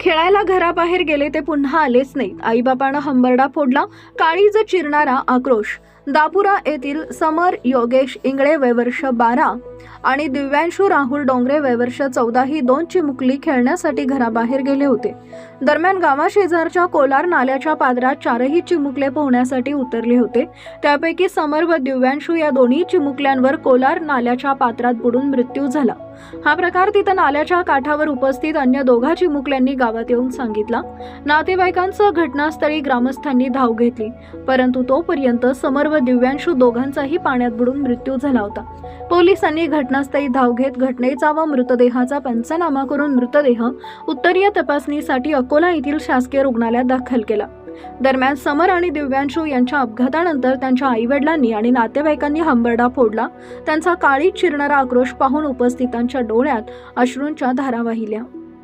खेळायला घराबाहेर गेले ते पुन्हा आलेच नाहीत. आईबापानं हंबरडा फोडला काळीज चिरणारा आक्रोश. दापुरा येथील समर योगेश इंगळे वयवर्ष बारा आणि दिव्यांशू राहुल डोंगरे वयवर्ष चौदा ही दोन चिमुकली खेळण्यासाठी घराबाहेर गेले होते. दरम्यान गावाशेजारच्या कोलार नाल्याच्या पादरात चारही चिमुकले पोहण्यासाठी उतरले होते. त्यापैकी समर व दिव्यांशू या दोन्ही चिमुकल्यांवर कोलार नाल्याच्या पात्रात बुडून मृत्यू झाला. हा प्रकार तिथं नाल्याच्या काठावर उपस्थित अन्य दोघा चिमुकल्यांनी गावात येऊन सांगितला. नातेवाईकांसह घटनास्थळी ग्रामस्थांनी धाव घेतली परंतु तोपर्यंत समर व दिव्यांशू दोघांचाही पाण्यात बुडून मृत्यू झाला होता. पोलिसांनी घटनास्थळी धाव घेत घटनेचा व मृतदेहाचा पंचनामा करून मृतदेह उत्तरीय तपासणीसाठी अकोला येथील शासकीय रुग्णालयात दाखल केला. दरम्यान समर आणि दिव्यांशू यांच्या अपघातानंतर त्यांच्या आईवडिलांनी आणि नातेवाईकांनी हंबरडा फोडला. त्यांचा काळी चिरणारा आक्रोश पाहून उपस्थितांच्या डोळ्यात अश्रूंच्या धारा वाहिल्या.